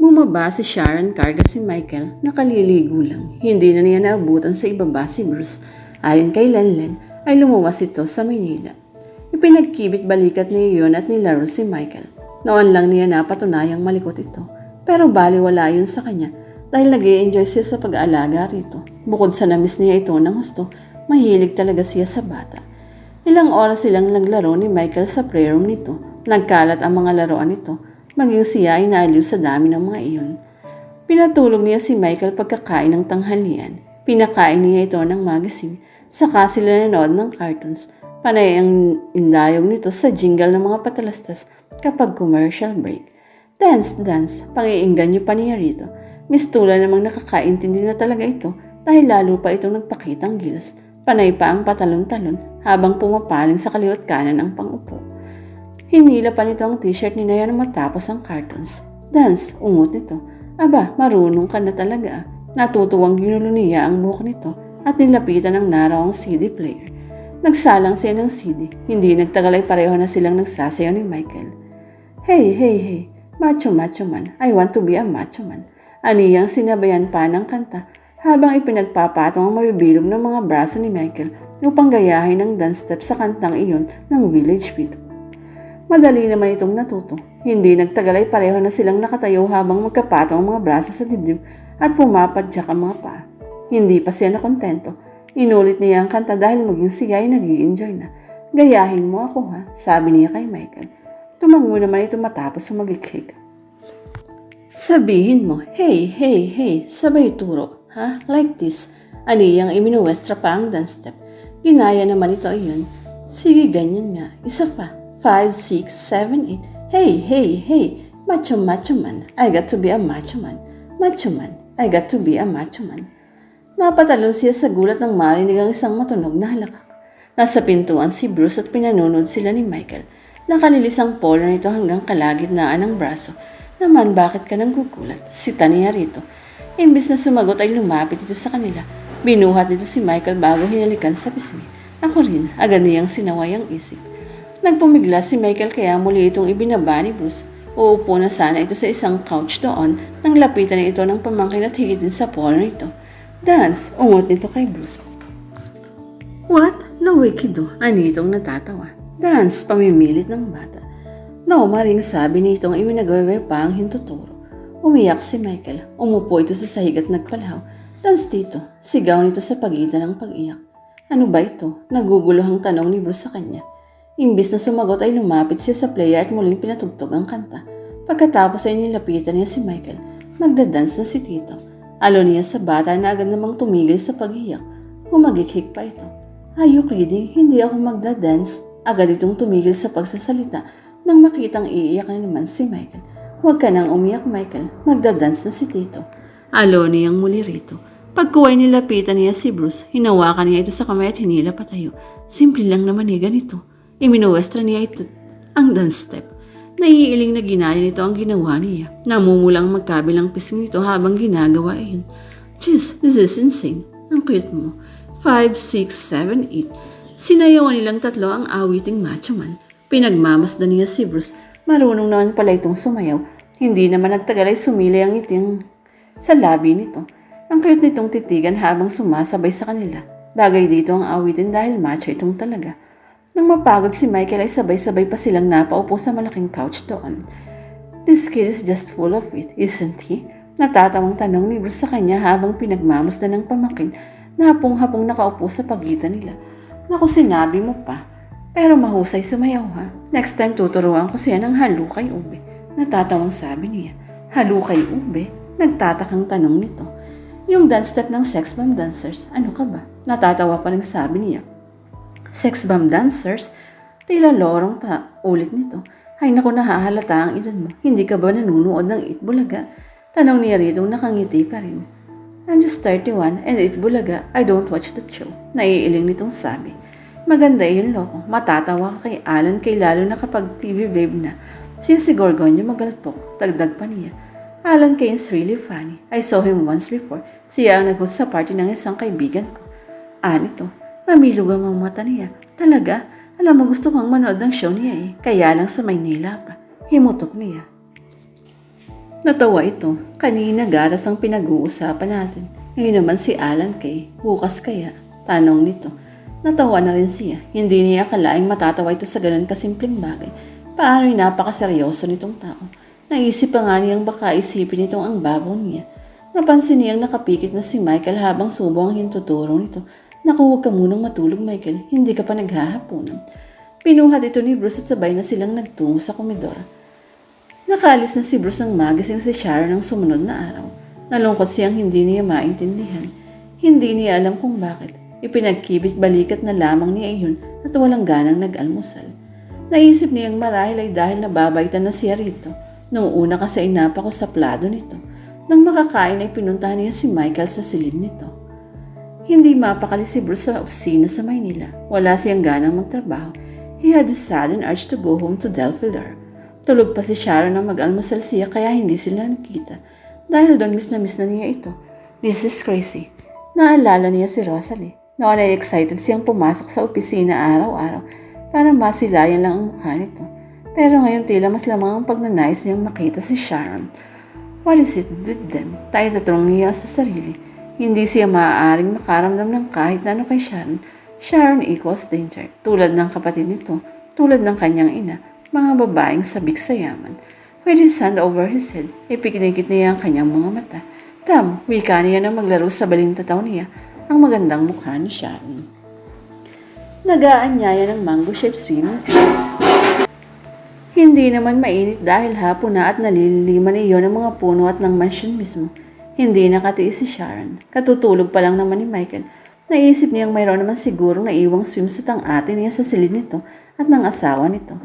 Bumaba si Sharon karga si Michael, nakaliligo lang. Hindi na niya naabutan sa ibaba si Bruce. Ayon kay Lenlen, ay lumuwas ito sa Manila. Ipinagkibit balikat ni Yun at nilaro si Michael. Noon lang niya napatunayang malikot ito. Pero baliwala yun sa kanya dahil nag enjoy siya sa pag-aalaga rito. Bukod sa namis niya ito ng gusto, mahilig talaga siya sa bata. Ilang oras silang naglaro ni Michael sa playroom nito. Nagkalat ang mga laruan nito. Maging siya ay naaliw sa dami ng mga iyon. Pinatulog niya si Michael pagkakain ng tanghalian. Pinakain niya ito ng magazine. Saka sila nanood ng cartoons. Panay ang indayog nito sa jingle ng mga patalastas kapag commercial break. Dance, dance, pangiinggan niyo pa niya rito. Miss Tula namang nakakaintindi na talaga ito dahil lalo pa itong nagpakitang gilas. Panay pa ang patalon-talon habang pumapaling sa kaliwat kanan ang pangupo. Hinila pa nito ang t-shirt ni Naya nang matapos ang cartons. Dance, ungot nito. Aba, marunong ka na talaga. Natutuwang ginulo niya ang buhok nito at nilapitan ng narawang CD player. Nagsalang siya ng CD. Hindi nagtagal ay pareho na silang nagsasayaw ni Michael. Hey, hey, hey, macho macho man. I want to be a macho man. Aniyang sinabayan pa ng kanta habang ipinagpapatong ang mabibilog ng mga braso ni Michael upang gayahin ng dance step sa kantang iyon ng Village Beat. Madali naman itong natuto. Hindi nagtagal ay pareho na silang nakatayo habang magkapatong ang mga braso sa dibdib at pumapadyak ang mga paa. Hindi pa siya nakontento. Inulit niya ang kanta dahil maging siya ay nag enjoy na. Gayahin mo ako ha, sabi niya kay Michael. Tumango naman ito matapos sumagikhig. Sabihin mo, hey, hey, hey, sabay turo, ha? Like this. Aniyang iminuwestra pa ang dance step. Ginaya naman ito ayun. Sige, ganyan nga. Isa pa. 5, 6, 7, 8. Hey, hey, hey. Macho, macho man. I got to be a macho man. Macho man. I got to be a macho man. Napatalon siya sa gulat ng marinig ang isang matunog na halakak. Nasa pintuan si Bruce at pinanunod sila ni Michael. Nakalilis ang polo nito hanggang kalagitnaan ng braso. Naman, bakit ka nang gugulat? Si Tania rito. Imbis na sumagot ay lumapit ito sa kanila. Binuhat nito si Michael bago hinalikan sa pisngi. Ako rin, agad niyang sinaway ang isip. Nagpumigla si Michael kaya muli itong ibinaba ni Bruce. Uupo na sana ito sa isang couch doon nang lapitan ito ng pamangkin at higitin sa polo nito. Dance, ungot nito kay Bruce. What? No way, kiddo. Anitong natatawa. Dance, pamimilit ng bata. No, maring sabi nitong iminagawa pa ang hintuturo. Umiyak si Michael. Umupo ito sa sahig at nagpalaw. Dance dito. Sigaw nito sa pagitan ng pag-iyak. Ano ba ito? Naguguluhang tanong ni Bruce sa kanya. Imbis na sumagot ay lumapit siya sa player at muling pinatugtog ang kanta. Pagkatapos ay nilapitan niya si Michael. Magdadance na si Tito. Alo niya sa bata na agad namang tumigil sa pag-iyak. Humagikhik pa ito. Are you kidding? Hindi ako magdadance. Agad itong tumigil sa pagsasalita nang makitang iiyak na naman si Michael. Huwag ka nang umiyak, Michael. Magdadance na si Tito. Alo niyang muli rito. Pagkuway nilapitan niya si Bruce, hinawakan niya ito sa kamay at hinila patayo. Simple lang naman niya ganito. Iminuwestra niya ang dance step. Naiiling na ginaya nito ang ginawa niya. Namumulang magkabilang pising nito habang ginagawa iyon. Jeez, this is insane. Ang cute mo. 5, 6, 7, 8. Sinayawan nilang tatlo ang awiting macho man. Pinagmamasdan niya si Bruce. Marunong naman pala itong sumayaw. Hindi naman nagtagal ay sumilay ang iting sa labi nito. Ang cute nitong titigan habang sumasabay sa kanila. Bagay dito ang awitin dahil macho itong talaga. Nang mapagod si Michael ay sabay-sabay pa silang napaupo sa malaking couch doon. This kid is just full of it, isn't he? Natatawang tanong ni Bruce sa kanya habang pinagmamasdan ng pamakin na hapong-hapong nakaupo sa pagitan nila. Naku, sinabi mo pa. Pero mahusay sumayaw ha. Next time tuturuan ko siya ng halukay ube. Natatawang sabi niya. Halukay ube? Nagtatakang tanong nito. Yung dance step ng sex bomb dancers, ano ka ba? Natatawa pa rin sabi niya. Sex bomb dancers? Tila lorong ta ulit nito. Ay naku nahahalata ang edad mo. Hindi ka ba nanunood ng Itbulaga? Tanong niya rito nakangiti pa rin. I'm just 31 and Itbulaga, I don't watch that show. Naiiling nitong sabi. Maganda yun loko. Matatawa ka kay Alan kay lalo na kapag TV babe na. Siya si Gorgonio magalpok. Dagdag pa niya. Alan Kane is really funny. I saw him once before. Siya ang nag-host sa party ng isang kaibigan ko. Ah, nito. Mamilog ang mga mata niya. Talaga? Alam mo gusto kong manood ng show niya eh. Kaya lang sa Maynila pa. Himutok niya. Natawa ito. Kanina gatas ang pinag-uusapan natin. Ngayon naman si Alan kay. Bukas kaya? Tanong nito. Natawa na rin siya. Hindi niya akalaing matatawa ito sa ganun kasimpleng bagay. Paano napakaseryoso nitong tao. Naisip pa nga niyang baka isipin nitong ang babaw niya. Napansin niyang nakapikit na si Michael habang subo ang hintuturo nito. Naku, huwag ka munang matulog Michael. Hindi ka pa naghahaponan. Pinuhat ito ni Bruce at sabay na silang nagtungo sa komedor. Nakaalis na si Bruce ng magising si Sharon ng sumunod na araw. Nalungkot siyang hindi niya maintindihan. Hindi niya alam kung bakit. Ipinagkibit balikat na lamang niya iyon at walang ganang nag-almusal. Naisip niyang marahil ay dahil nababaitan na siya rito. Noong una kasi ay napako sa plado nito. Nang makakain ay pinuntahan niya si Michael sa silid nito. Hindi mapakali si Bruce sa opisina sa Maynila. Wala siyang ganang magtrabaho. He had a sudden urge to go home to Delphidor. Tulog pa si Sharon nang mag-almusal siya kaya hindi sila nakita. Dahil doon miss na miss na niya ito. This is crazy. Naalala niya si Rosalie. Noon ay excited siyang pumasok sa opisina araw-araw para masilayan lang ang mukha nito. Pero ngayon tila mas lamang ang pagnanais niyang makita si Sharon. What is it with them? Tayo tatrong niya sa sarili. Hindi siya maaaring makaramdam ng kahit ano kay Sharon. Sharon equals danger. Tulad ng kapatid nito. Tulad ng kanyang ina. Mga babaeng sabik sa yaman. With his hand over his head, ipikinikit niya ang kanyang mga mata. Tam, wika niya na maglaro sa balintataw niya ang magandang mukha ni Sharon. Nagaanyaya ng mango-shaped swimming. Hindi naman mainit dahil hapon na at nalililiman iyon ng mga puno at ng mansion mismo. Hindi nakatiis si Sharon. Katutulog pa lang naman ni Michael. Naisip niyang mayroon naman siguro na iwang swimsuit ang ate niya sa silid nito at ng asawa nito.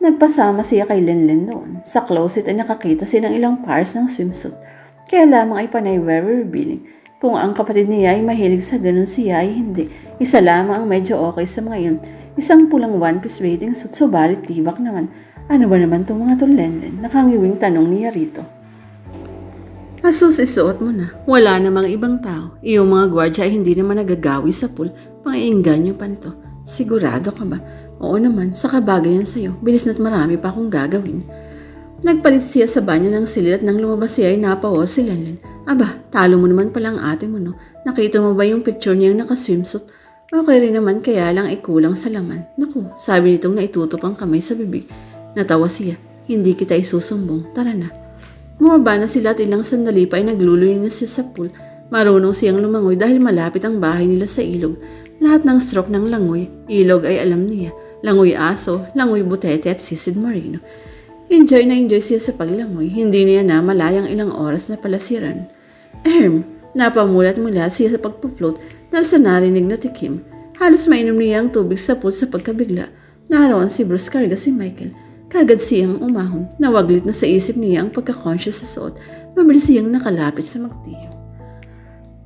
Nagpasama siya kay Lenlen doon. Sa closet ay nakakita siya ng ilang pairs ng swimsuit. Kaya lamang ay panay very revealing. Kung ang kapatid niya ay mahilig sa ganun siya ay hindi. Isa lamang ang medyo okay sa mga yun. Isang pulang one-piece bathing suit subalit tibak naman. Ano ba naman itong mga to Lenlen? Nakangiwing tanong niya rito. Asus, isuot mo na. Wala namang ibang tao. Iyong mga gwardya ay hindi naman nagagawi sa pool. Pangiinganyo pa nito. Sigurado ka ba? Oo naman, sa kabagayan sa'yo. Bilis na't marami pa akong gagawin. Nagpalit siya sa banyo ng silid at nang lumabas siya ay napawa si Lenlen. Aba, talo mo naman pala ang ate mo no. Nakita mo ba yung picture niyang nakaswimsuit? Okay rin naman kaya lang ay kulang sa laman. Naku, sabi nitong naitutok ang kamay sa bibig. Natawa siya. Hindi kita isusumbong. Tara na. Bumaba na sila at ilang sandali pa ay naglululoy na siya sa pool. Marunong siyang lumangoy dahil malapit ang bahay nila sa ilog. Lahat ng stroke ng langoy, ilog ay alam niya. Langoy aso, langoy butete at sisid marino. Enjoy na enjoy siya sa paglangoy. Hindi niya na malayang ilang oras na palasiran. Ahem, napamulat mula siya sa pagpuploat dahil sa narinig na tikim. Halos mainom niya ang tubig sa pool sa pagkabigla. Naroon si Bruce Carga si Michael. Kagad siyang umahon. Nawaglit na sa isip niya ang pagka-conscious sa suot. Mabilis siyang nakalapit sa magtiyo.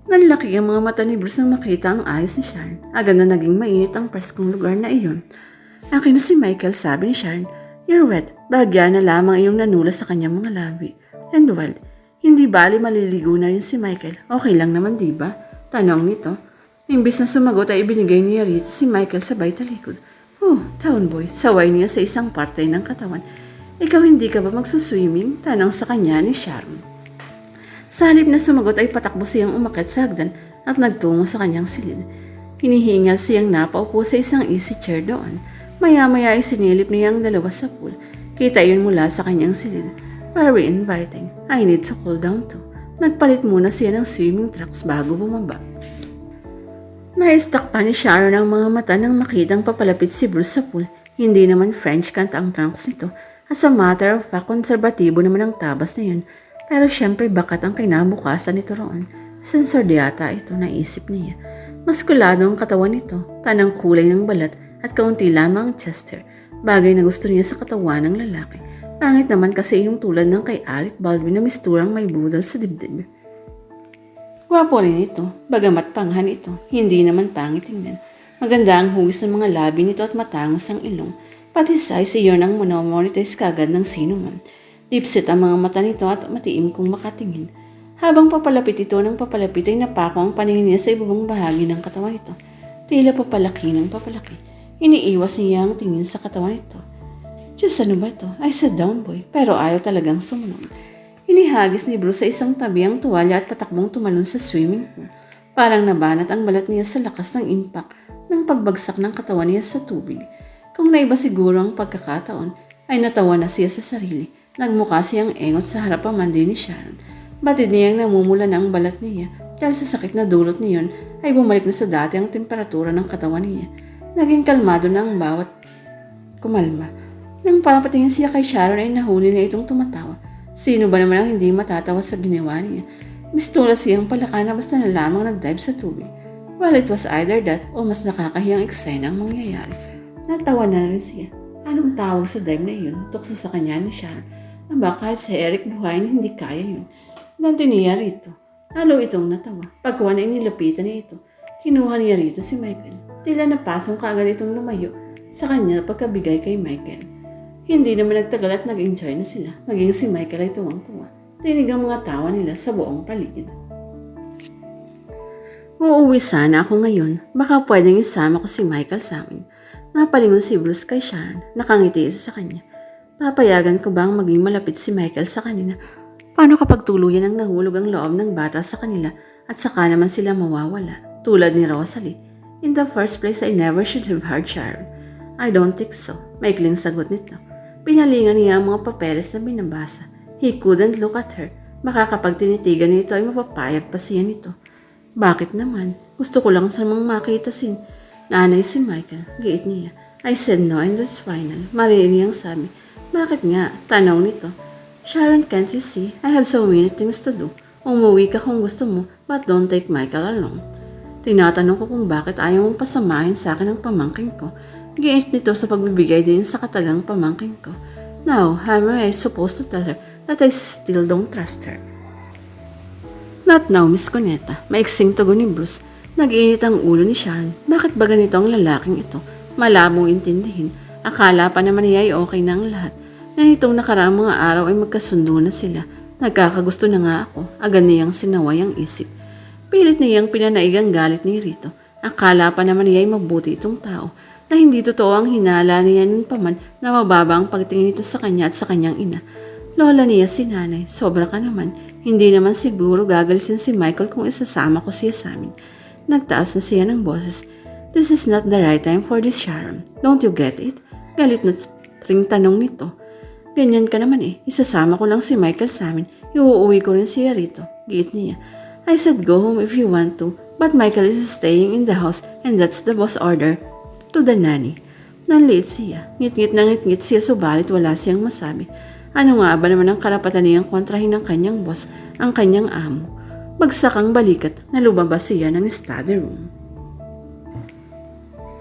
Nanlaki ang mga mata ni Bruce nang makita ang ayos ni Sharon. Agad na naging mainit ang preskong lugar na iyon. Akin na si Michael, sabi ni Sharon. You're wet. Bagya na lamang iyong nanula sa kanyang mga labi. And well, hindi bali maliligo na rin si Michael. Okay lang naman, di ba? Tanong nito. Imbis na sumagot ay ibinigay niya rito si Michael sa talikod. Oh, town boy, saway niya sa isang parte ng katawan. Ikaw hindi ka ba magsuswimming? Tanong sa kanya ni Sharon. Sa halip na sumagot ay patakbo siyang umakit sa hagdan at nagtungo sa kanyang silid. Hinihingal siyang napaupo sa isang easy chair doon. Maya-maya ay sinilip niya ang dalawa sa pool. Kita yun mula sa kanyang silid. Very inviting. I need to cool down too. Nagpalit muna siya ng swimming trunks bago bumaba. Na-stuck pa ni Sharon ang mga mata nang makitang papalapit si Bruce sa pool. Hindi naman French kant ang trunks nito. As a matter of fact, konserbatibo naman ang tabas na yun. Pero syempre bakat ang kinabukasan nito roon. Sensor di ata ito, naisip niya. Maskulado ang katawan nito, tanang kulay ng balat at kaunti lamang ang chester. Bagay na gusto niya sa katawan ng lalaki. Pangit naman kasi yung tulad ng kay Alec Baldwin na misturang may budal sa dibdib. Gwapo rin ito, bagamat panghan ito, hindi naman pangit tingnan. Maganda ang hugis ng mga labi nito at matangos ang ilong. Pati size iyon ang monomonetize kagad ng sino man. Dipset ang mga mata nito at matiim kung makatingin. Habang papalapit ito ng papalapit ay napako ang paningin niya sa ibabang bahagi ng katawan nito. Tila papalaki ng papalaki. Iniiwas niya ang tingin sa katawan nito. Diyos, ano ba ito? I said down boy, pero ayaw talagang sumunod. Inihagis ni Bruce sa isang tabi ang tuwalya at patakbong tumalon sa swimming pool. Parang nabanat ang balat niya sa lakas ng impact ng pagbagsak ng katawan niya sa tubig. Kung naiba siguro ang pagkakataon, ay natawa na siya sa sarili. Nagmukha siyang engot sa harapan man din ni Sharon. Batid niyang namumula na ang balat niya dahil sa sakit na dulot niyon ay bumalik na sa dati ang temperatura ng katawan niya. Naging kalmado na ang bawat kumalma. Nang papatingin siya kay Sharon ay nahuli na itong tumatawa. Sino ba naman ang hindi matatawa sa ginawa niya? Mistula siyang palaka na basta na lamang nagdive sa tubig. Well, it was either that o mas nakakahiyang eksena ang mangyayari. Natawa na rin siya. Anong tawag sa dive na yun? Tukso sa kanya ni Sharon. Aba, kahit sa Eric buhay hindi kaya yun. Nandun niya rito. Lalo itong natawa. Pagkuha na inilapitan niya ito, kinuha niya rito si Michael. Tila napasong kaagad itong lumayo sa kanya pagkabigay kay Michael. Hindi naman nagtagal at nag-enjoy na sila. Maging si Michael ay tuwang-tuwa. Tinig ang mga tawa nila sa buong paligid. Uuwi sana ako ngayon. Baka pwedeng isama ko si Michael sa amin. Napalingon si Bruce kay Sharon. Nakangiti ito sa kanya. Papayagan ko bang maging malapit si Michael sa kanila? Paano kapag tuluyan ang nahulog ang loob ng bata sa kanila at saka naman sila mawawala? Tulad ni Rosalie. In the first place, I never should have heard Sharon. I don't think so. Maikling sagot nito. Pinalingan niya ang mga papeles na binabasa. He couldn't look at her. Baka nito ay mapapayag pa siya nito. Bakit naman? Gusto ko lang samang makita sin. Nanay si Michael. Giit niya. I said no and that's final. Mariin niyang sabi. Bakit nga? Tanaw nito. Sharon, can't you see? I have so many things to do. Umuwi ka kung gusto mo, but don't take Michael along. Tinatanong ko kung bakit ayaw mong pasamahin sa akin ang pamangking ko. Giit nito sa pagbibigay din sa katagang pamangking ko. Now, how am I supposed to tell her that I still don't trust her? Not now, Miss Coneta. Maiksing tugon ni Bruce. Nag-iinit ang ulo ni Sharon. Bakit ba ganito ang lalaking ito? Malabong intindihin. Akala pa naman niya ay okay na ang lahat. Na nitong nakaraang mga araw ay magkasundo na sila. Nagkakagusto na nga ako. Agad niyang sinaway ang isip. Pilit niyang pinanaig ang galit ni Rito. Akala pa naman niya ay mabuti itong tao na hindi totoo ang hinala niya nun paman na mababa ang pagtingin nito sa kanya at sa kanyang ina. Lola niya si nanay, sobra ka naman. Hindi naman siguro gagalisin si Michael kung isasama ko siya sa amin. Nagtaas na siya ng boses. This is not the right time for this, Sharon. Don't you get it? Galit na ring tanong nito. Ganyan ka naman eh. Isasama ko lang si Michael sa amin. Iuuwi ko rin siya rito. Giit niya. I said go home if you want to. But Michael is staying in the house and that's the boss order to the nanny. Nanliit siya. Ngit-ngit na ngit-ngit siya subalit wala siyang masabi. Ano nga ba naman ang karapatan niyang kontrahin ng kanyang boss, ang kanyang amo? Bagsak ang balikat na lumabas siya ng study room.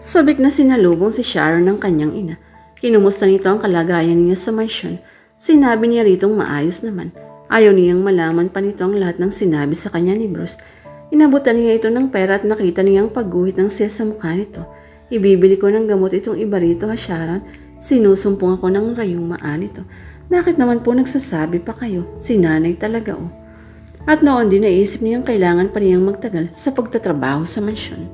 Sabik na sinalubong si Sharon ng kanyang ina. Kinumusta nito ang kalagayan niya sa mansyon. Sinabi niya ritong maayos naman. Ayaw niyang malaman pa nito ang lahat ng sinabi sa kanya ni Bruce. Inabutan niya ito ng pera at nakita niyang pagguhit ng siya sa mukha nito. Ibibili ko ng gamot itong iba rito ha Sharon. Sinusumpong ako ng rayumaan ito. Bakit naman po nagsasabi pa kayo? Si nanay talaga oh. At noon din naisip niyang kailangan pa niyang magtagal sa pagtatrabaho sa mansyon.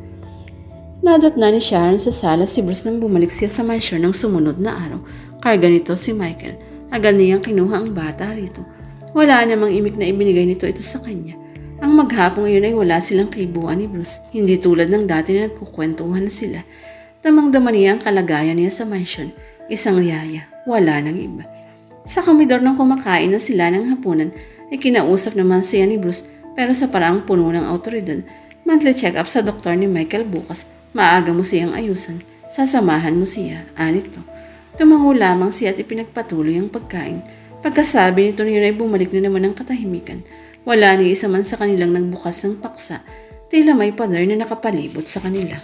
Nadat na ni Sharon sa sala si Bruce nang bumalik siya sa mansyon ng sumunod na araw. Karga nito si Michael. Agad niyang kinuha ang bata rito. Wala namang imik na ibinigay nito ito sa kanya. Ang maghapong iyon ay wala silang kaibuan ni Bruce. Hindi tulad ng dati na nagkukwentuhan na sila. Damang-dama niya ang kalagayan niya sa mansyon. Isang yaya. Wala nang iba. Sa komedor ng kumakain na sila ng hapunan, ay kinausap naman siya ni Bruce pero sa paraang puno ng autoridad. Monthly check-up sa doktor ni Michael bukas. Maaga mo siyang ayusan. Sasamahan mo siya. Anito. Tumango lamang siya at ipinagpatuloy ang pagkain. Pagkasabi nito niyo ay bumalik na naman ang katahimikan. Wala ni isa man sa kanilang nagbukas ng paksa. Tila may pader na nakapalibot sa kanila.